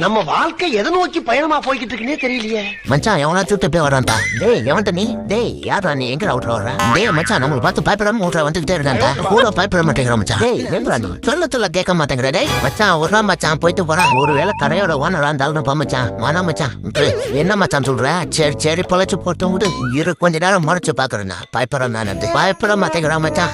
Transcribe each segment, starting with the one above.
நம்ம வாழ்க்கை எதை நோக்கி பயணமா போய்கிட்டு இருக்குன்னே தெரியலையே. மச்சான் எவனா சுட்டு போய் வரான்டா டேய் எவன்ட்ட நீ? டேய் யாரா நீ? எங்க அவுட்ற வர டேய் மச்சான் நம்மள பார்த்து பயப்படாம ஊட்ற வந்துட்டே இருக்கான்டா. கூட பயப்பட மாட்டேங்கிற மச்சான். டேய் எங்கடா நீ? சொல்ல சொல்ல கேட்க மாட்டேங்கிற டேய். மச்சான் ஒரு மச்சான் போயிட்டு போறான். ஒருவேளை கடையோட ஓனரா இருந்தாலும் பா மச்சான். வானா மச்சான். என்ன மச்சான் சொல்ற? சரி சரி பொழைச்சு போட்டு விடு. இரு கொஞ்ச நேரம் முறைச்சு பாக்குறேன் பயப்படுறேன் நான் பயப்பட மாட்டேங்கிறான் மச்சான்.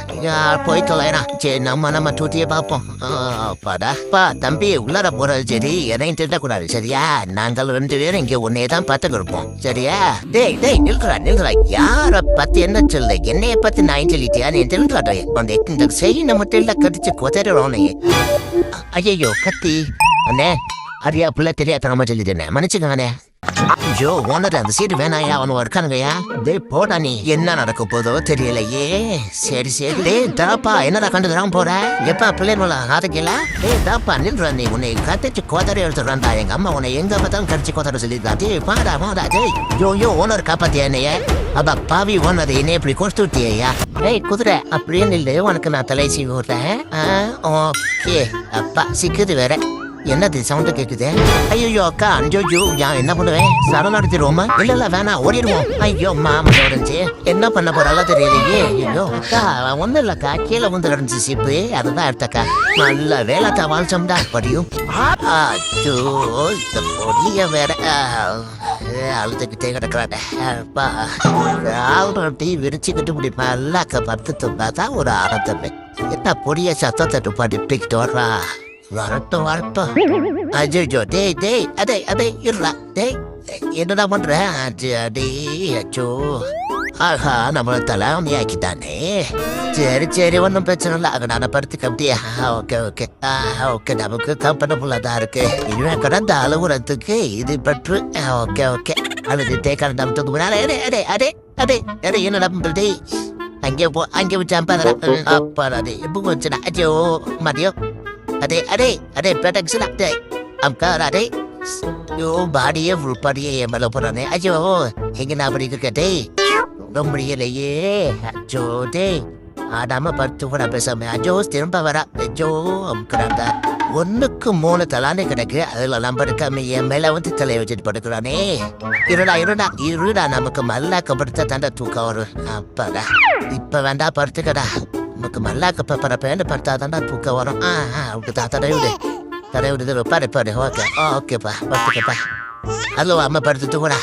போய் தொலைறான் சரி நம்ம நம்ம டூட்டியை பார்ப்போம். ஆ, அப்பாடா பா தம்பி உள்ளார போறது சரி. எதையும் திட்டக்கூடாது சரியா? நாங்கள் ரெண்டு பேரும் இங்கே உன்னைய தான் பார்த்துக்கு இருப்போம் சரியா? டேய் டேய் நில்றா நில்றா. யார பத்தி என்ன சொல்லு? என்னைய பத்தி நான் சொல்லிட்டியா? நீ நில்றா அந்த இந்த செய்ய நம்ம இல்ல கடிச்சு கொதறோம் ஐயோ கத்தி. அண்ணே அரியா பிள்ளை தெரியாத நம்ம சொல்லிட்டேன் மன்னிச்சுக்கானே ஐயோ ஓனர் அந்த சீட்டு வேணாயா? அவன் இருக்கானுங்கயா டே போடா நீ. என்ன நடக்க போதோ தெரியலையே. சரி சரி. டே தாப்பா என்னடா கண்டுக்கிறான் போற? எப்பா பிள்ளைங்களா ஆதக்கல டே தாப்பா நில்றா நீ. உன்னை கத்திச்சு கோதரை எடுத்துறான்டா எங்க அம்மா உன்னை எங்க பார்த்தாலும் கடிச்சு கோதரை சொல்லிருக்கா டே பாடா போடா டேய். யோ யோ ஓனர் காப்பாத்தியா என்னைய? அப்ப பாவி ஓனர் என்னை இப்படி கொடுத்து விட்டியா டேய் குதிரை அப்படியே நில்லு. உனக்கு நான் தலை சீவி விடுறேன். ஓகே. அப்பா சிக்குது வேற. என்னது சவுண்ட் கேக்குது? ஐயோ அக்கா அஞ்சோஜோ யா என்ன பண்ணுவேன் சரணடைச்சிருவோமா இல்ல இல்ல வேணாம் ஓடிடுவோம். ஐயோ மாமா உடஞ்சி என்ன பண்ண போறால தெரியலையே. ஐயோ அக்கா ஒண்ணு இல்லக்கா. கீழே வந்து கிடந்துச்சு சிப்பு. அதுதான் எடுத்தக்கா நல்ல வேலை தவாழ்ச்சோம்டா படியும். இந்த பொடிய வேற. அழுதுகிட்டே கிடக்குறாட ஆல்ரெடி விரிச்சுக்கிட்டு இப்படி மல்லாக்க பத்து தும்பா தான் ஒரு ஆனந்தமே. என்ன பொடிய சத்தத்தை படிப்பிக்கிட்டு வர்றா? வரட்டும் வரட்டும். அஜோ டேய் டேய் அதே அதே இருடா டேய் என்னடா பண்ற? அஜி அடே அச்சோ. ஆஹா நம்மள தலைவணி ஆக்கிட்டானே. சரி சரி ஒன்றும் பிரச்சனை இல்லை. அதை நான் படுத்து கம்பியா ஓகே ஓகே. ஓகே நமக்கு கம்பெனபுள்ள தான் இருக்கு. இவன் கடந்த அலுவலகத்துக்கு இது பற்று ஓகே ஓகே. அழுது தேக்கான நமக்கு முன்னால அடே அடே அடே அடே அடே என்னடா பண்ணுறது அங்கே போ அங்கே வச்சான் பாரு அப்பா அடே எப்போ வச்சுடா. அச்சோ மதியம். Adik, adik, adik, petang silap adik. Amkar adik. Yo, bahadiya rupadiya malopurane. Aja bawa, hingga nabri ke kedai. Nombri lagi, jode. ஆடாம பத்து கூட பேசாம அஜோ திரும்ப வரா அஜோ அமுக்கிறாங்க ஒன்றுக்கு மூணு தலானே கிடக்கு அதுல நம்ம இருக்காம என் மேல வந்து தலையை வச்சுட்டு படுக்கிறானே இருடா இருடா இருடா நமக்கு மல்லாக்கப்படுத்த தாண்டா தூக்கம் வரும் அப்படா இப்ப வேண்டாம் படுத்துக்கடா நமக்கு மல்லாக்க பரப்பேன்னு படுத்தா தாண்டா தூக்கம் வரும் ஆ ஆ அப்படி தான் தடவை விடு தடவை விடுது பாரு பாரு ஓகே ஓகேப்பா படுத்துக்கப்பா அல்லோ அம்மா படுத்து தூங்கடா